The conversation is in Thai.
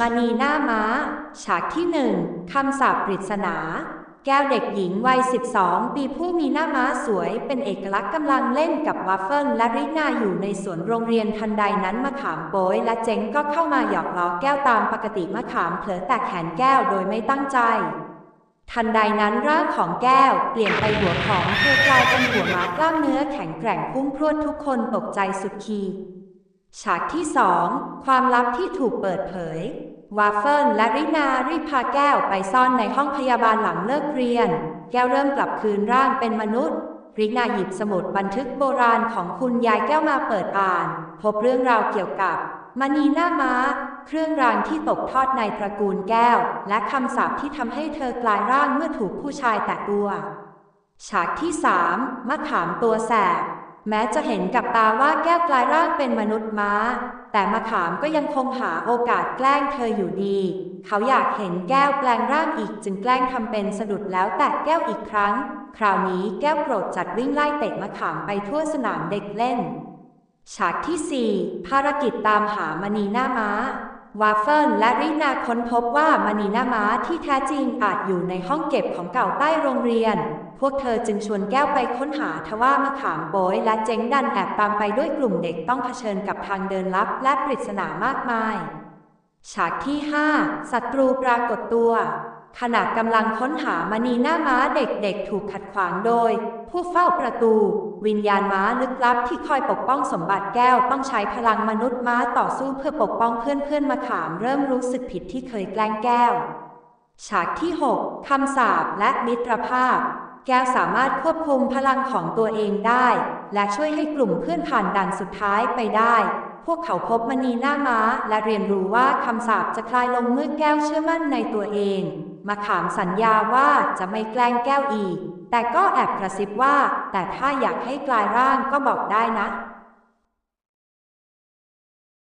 มณีหน้าม้า ฉากที่หนึ่งคำสาปปริศนา แก้วเด็กหญิงวัย 12 ปีผู้มีหน้าม้าสวย เป็นเอกลักษณ์กำลังเล่นกับวัฟเฟิลและรินาอยู่ในสวนโรงเรียนทันใดนั้นมะขามโป้ยและเจ๊งก็เข้ามาหยอกล้อแก้วตามปกติมะขามเผลอแตกแขนแก้วโดยไม่ตั้งใจ ทันใดนั้นร่างของแก้ว เปลี่ยนไปหัวของเธอกลายเป็นหัวม้ากล้ามเนื้อแข็งแกร่งพุ่งพรวดทุกคนตกใจสุดขีด ฉากที่สองความลับที่ถูกเปิดเผย วาเฟิลและรินารีพาแก้วไปซ่อนในห้องพยาบาลหลังเลิกเรียน แก้วเริ่มกลับคืนร่างเป็นมนุษย์รินาหยิบสมุดบันทึกโบราณของคุณยายแก้วมาเปิดอ่าน พบเรื่องราวเกี่ยวกับมณีหน้าม้า เครื่องรางที่ตกทอดในตระกูลแก้ว และคำสาปที่ทำให้เธอกลายร่างเมื่อถูกผู้ชายแตะตัว ฉากที่สามมะขามตัวแสบ แม้จะเห็นกับตาว่าแก้วกลายร่างเป็นมนุษย์ม้า แต่มะขามก็ยังคงหาโอกาสแกล้งเธออยู่ดี เขาอยากเห็นแก้วแปลงร่างอีกจึงแกล้งทำเป็นสะดุดแล้วแตะแก้วอีกครั้ง คราวนี้แก้วโกรธจัดวิ่งไล่เตะมะขามไปทั่วสนามเด็กเล่น ฉากที่ 4 ภารกิจตามหามณีหน้าม้า วาเฟิลและรินาค้นพบว่ามานีนาม้าที่แท้จริงอาจอยู่ในห้องเก็บของเก่าใต้โรงเรียน พวกเธอจึงชวนแก้วไปค้นหาทว่ามะขามโบยและเจ๊งดันแอบตามไปด้วยกลุ่มเด็กต้องเผชิญกับทางเดินลับและปริศนามากมาย ฉากที่ 5 ศัตรูปรากฏตัว ขณะกำลังค้นหามณีหน้าม้าเด็กๆ ถูกขัดขวางโดย ผู้เฝ้าประตู วิญญาณม้าลึกลับที่คอยปกป้องสมบัติแก้วต้องใช้พลังมนุษย์ม้าต่อสู้เพื่อปกป้องเพื่อนๆมาขามเริ่มรู้สึกผิดที่เคยแกล้งแก้ว ฉากที่ 6 คำสาปและมิตรภาพ แก้วสามารถควบคุมพลังของตัวเองได้ และช่วยให้กลุ่มเพื่อนผ่านด่านสุดท้ายไปได้ พวกเขาพบมณีหน้าม้า และเรียนรู้ว่าคำสาปจะคลายลงเมื่อแก้วเชื่อมั่นในตัวเอง มาขามสัญญาว่าจะไม่แกล้งแก้วอีก แต่ก็แอบกระซิบว่า แต่ถ้าอยากให้กลายร่างก็บอกได้นะ